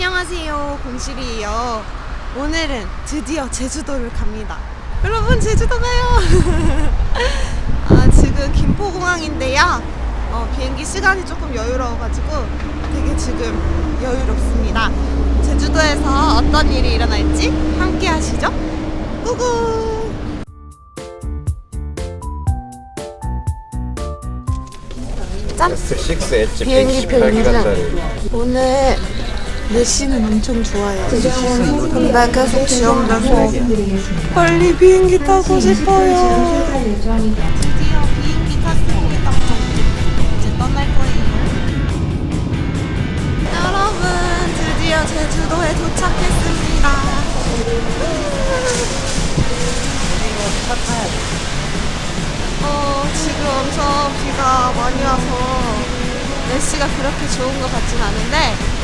안녕하세요. 공실이에요. 오늘은 드디어 제주도를 갑니다. 여러분 제주도 가요! 아, 지금 김포공항인데요. 어, 비행기 시간이 조금 여유로워가지고 되게 지금 여유롭습니다. 제주도에서 어떤 일이 일어날지 함께 하시죠. 꾸꾸 짠! S6 엣지 비행기 128기가짜리. 오늘 날씨는 엄청 좋아요. 근데 계속 지연돼서 빨리 비행기 타고 싶어요. 드디어 비행기 탔습니다. 이제 떠날 거예요. 여러분, 드디어 제주도에 도착했습니다. 어, 지금 엄청 비가 많이 와서 날씨가 그렇게 좋은 것 같진 않은데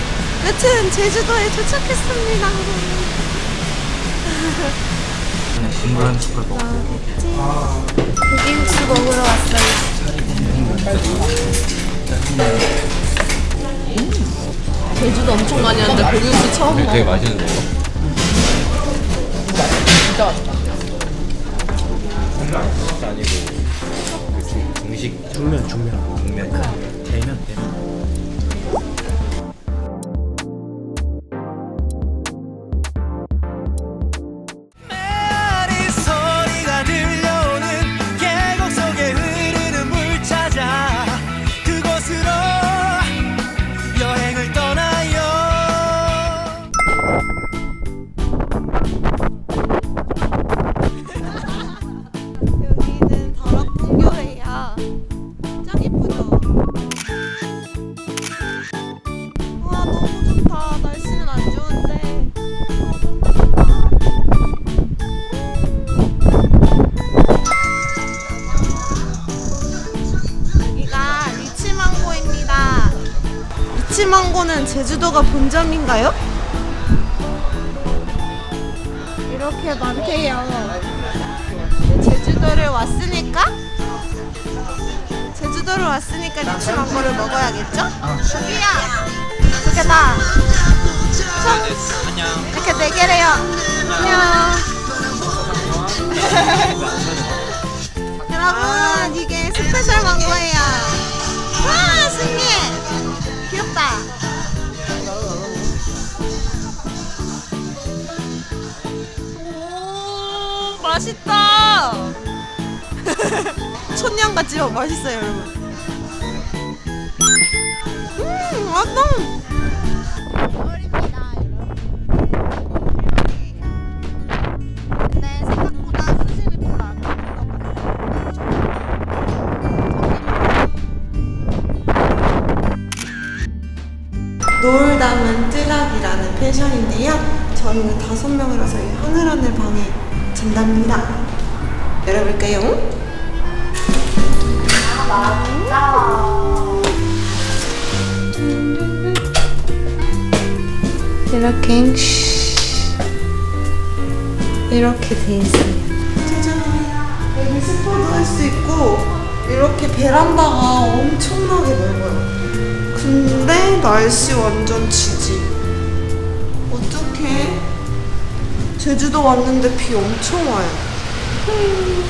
여튼 제주도에 도착했습니다. 고기국수 먹으러 왔어요. 제주도 엄청 많이 왔는데 고기국수 처음 먹어. 되게 맛있는 거 진짜 아니고 그 중, 중식 중면 중면. 중면. 대면 대면 제주도가 본점인가요? 이렇게 많대요. 제주도를 왔으니까? 제주도를 왔으니까 리치망고를 먹어야겠죠? 저기야 두 개다 안녕 이렇게 네 개래요. 안녕. 여러분 이게 스페셜 망고예요. 와 신기해 귀엽다 맛있다. 천년같지만 맛있어요 여러분. 음 맛있다 근데 생각보다 수심이 별로 안 노을 담은 뜨각이라는 펜션인데요. 저희는 다섯 명이라서 이 하늘하늘 방에 잔답니다. 열어볼까요? 이렇게 이렇게 돼 있어요. 짜잔. 여기 스포도 할 수 있고 이렇게 베란다가 엄청나게 넓어요. 근데 날씨 완전 지지. 제주도 왔는데 비 엄청 와요. 음.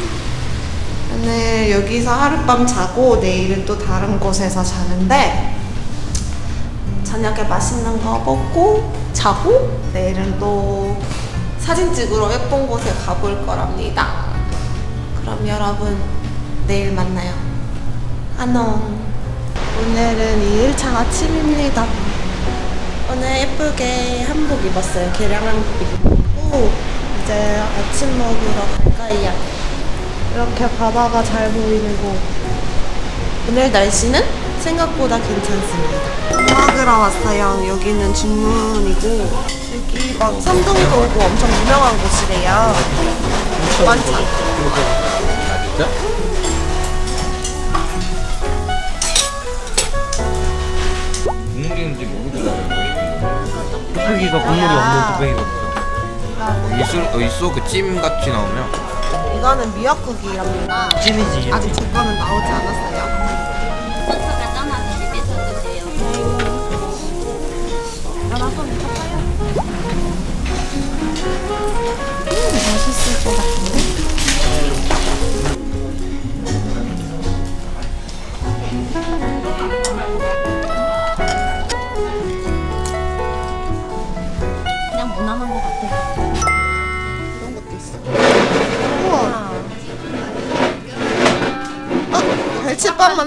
오늘 여기서 하룻밤 자고 내일은 또 다른 곳에서 자는데 저녁에 맛있는 거 먹고 자고 내일은 또 사진 찍으러 예쁜 곳에 가볼 거랍니다. 그럼 여러분 내일 만나요. 안녕. 오늘은 2일차 아침입니다. 오늘 예쁘게 한복 입었어요. 개량 한복 입고 이제 아침 먹으러 갈까요? 이렇게 바다가 잘 보이는 곳. 오늘 날씨는 생각보다 괜찮습니다. 음악으로 왔어요. 여기는 중문이고 여기 막 삼동도 오고 엄청 유명한 곳이래요. 많죠? 아 진짜? 국물 있는지 모르겠어 뚝배기가 국물이 없는 뚝배기가 일소 일소 그찜 같이 나오면 이거는 미역국이랍니다. 찜이지. 아직 제 거는 나오지 않았어요. 음, 맛있을 것 같은데.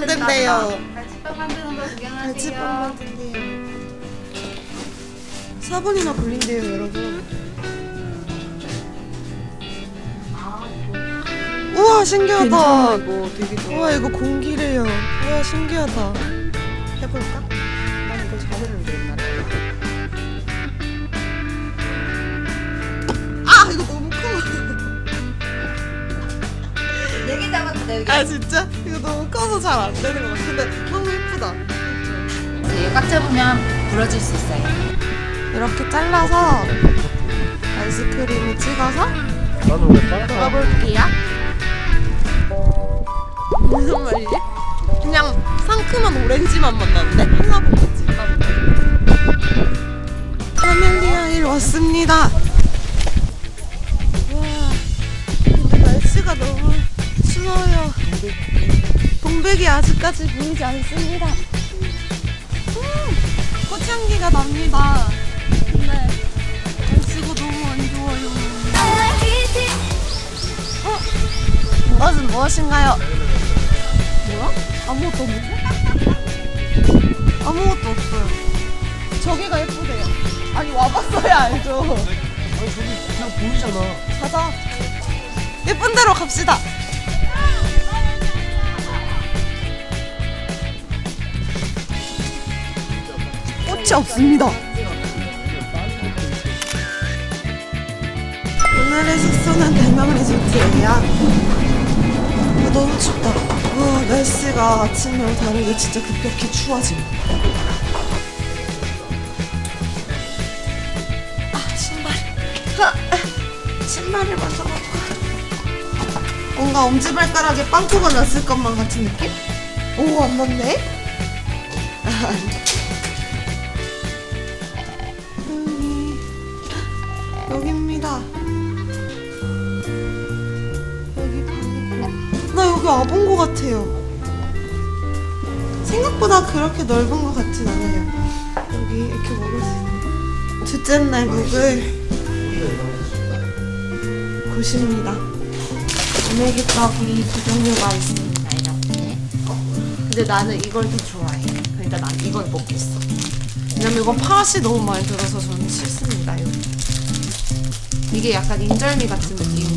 만든대요. 갈치빵 만드는 거 구경하세요. 갈치빵 만든대요. 4분이나 걸린대요, 여러분. 우와, 신기하다. 이거 되게 좋아. 우와, 이거 공기래요. 우와, 신기하다. 해볼까? 여기. 아, 진짜? 이거 너무 커서 잘 안 되는 것 같아. 근데 너무 예쁘다. 꽉 잡으면 부러질 수 있어요. 이렇게 잘라서 아이스크림을 찍어서 나는 왜 빨아? 먹어볼게요. 무슨 말이지? 그냥 상큼한 오렌지 맛만 나는데? 한라봉 같지? 카멜리아 일 왔습니다. 와, 근데 날씨가 너무 추워요. 동백이 아직까지 보이지 않습니다. 음, 꽃향기가 납니다. 근데 날씨가 너무 안 좋아요. 어? 이것은 무엇인가요? 뭐야? 아무것도 없는데? 아무것도 없어요. 저기가 예쁘대요. 아니 와봤어야 알죠. 아니 저기 그냥 보이잖아. 가자. 예쁜 데로 갑시다. 꽃이 없습니다. 오늘의 숙소는 대명 리조트예요. 아, 너무 춥다. 와, 날씨가 아침이랑 다르게 진짜 급격히 추워짐. 아, 신발. 하, 신발을 먼저 벗고. 뭔가 엄지발가락에 빵꾸가 났을 것만 같은 느낌? 오, 안 맞네? 여기 와본 것 같아요. 생각보다 그렇게 넓은 것 같진 않아요. 여기 이렇게 먹을 수 있는. 둘째 날 묵을 곳입니다. 오메기떡이 두 종류가 있습니다. 이렇게. 근데 나는 이걸 더 좋아해. 그러니까 난 이걸 먹겠어. 왜냐면 이건 팥이 너무 많이 들어서 저는 싫습니다. 이거. 이게 약간 인절미 같은 느낌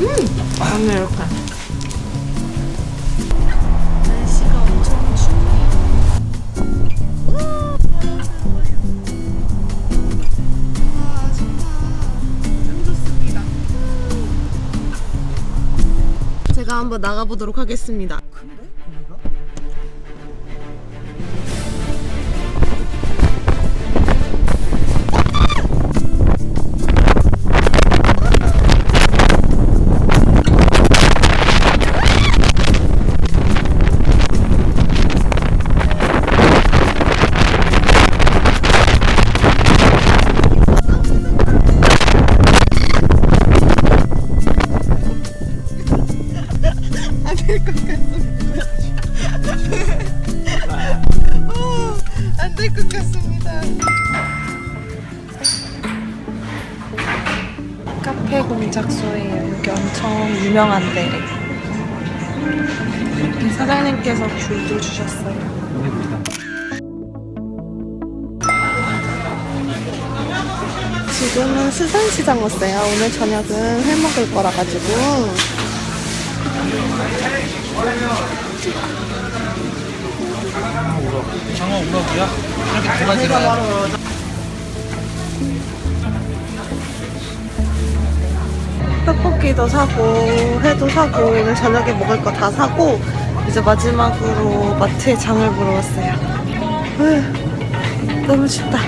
오늘 이렇게. 날씨가 엄청 춥네요. 와, 좋다. 짱 좋습니다. 제가 한번 나가보도록 하겠습니다. 안 카페 공작소예요. 여기 엄청 유명한 데래. 사장님께서 귤도 주셨어요. 지금은 수산시장 왔어요. 오늘 저녁은 회 먹을 거라 가지고 장어 우럭이야? 이렇게 두 가지가. 떡볶이도 사고 회도 사고 오늘 저녁에 먹을 거 다 사고 이제 마지막으로 마트에 장을 보러 왔어요. 으, 너무 춥다.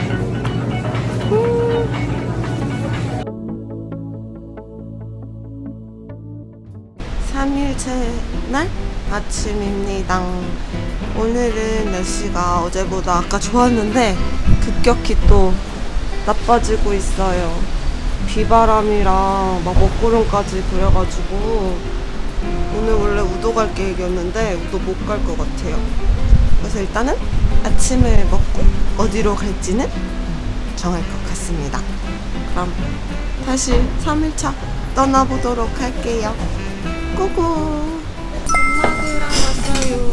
음. 3일째 날 아침입니다. 오늘은 날씨가 어제보다 아까 좋았는데 급격히 또 나빠지고 있어요. 비바람이랑 막 먹구름까지 그려가지고 오늘 원래 우도 갈 계획이었는데 우도 못 갈 것 같아요. 그래서 일단은 아침을 먹고 어디로 갈지는 정할 것 같습니다. 그럼 다시 3일차 떠나보도록 할게요. 고고. 엄마들 왔어요.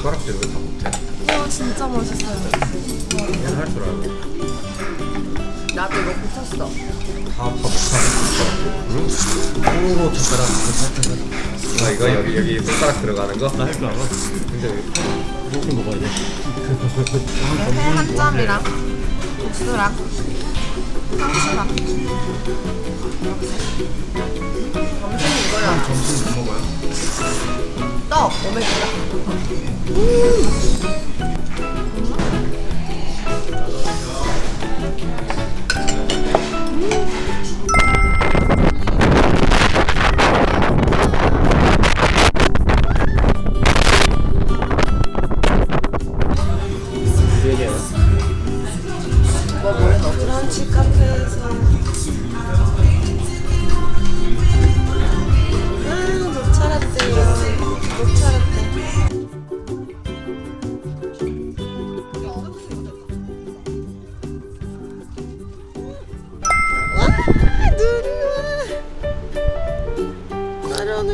숟가락질 왜다 못해? 와 진짜 맛있어요. 그냥 할 줄 알고 나도 이거 붙였어. 다다 못하는 호로 젓가락 살짝 아 이거 여기 여기 손가락 들어가는 거? 나할 줄 알아 근데 이렇게 먹어야 돼 회한 점이랑 국수랑 상추랑 점심 이거야. 점심 못 먹어요? 떡 오메기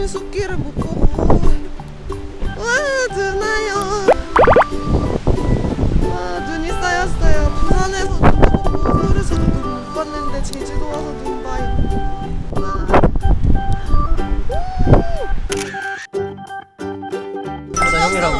손길을 못 보고 와 드나요 와 눈이 쌓였어요 부산에서 눈 보고 서울에서 눈못 봤는데 제주도 와서 눈 봐요 나 형이라고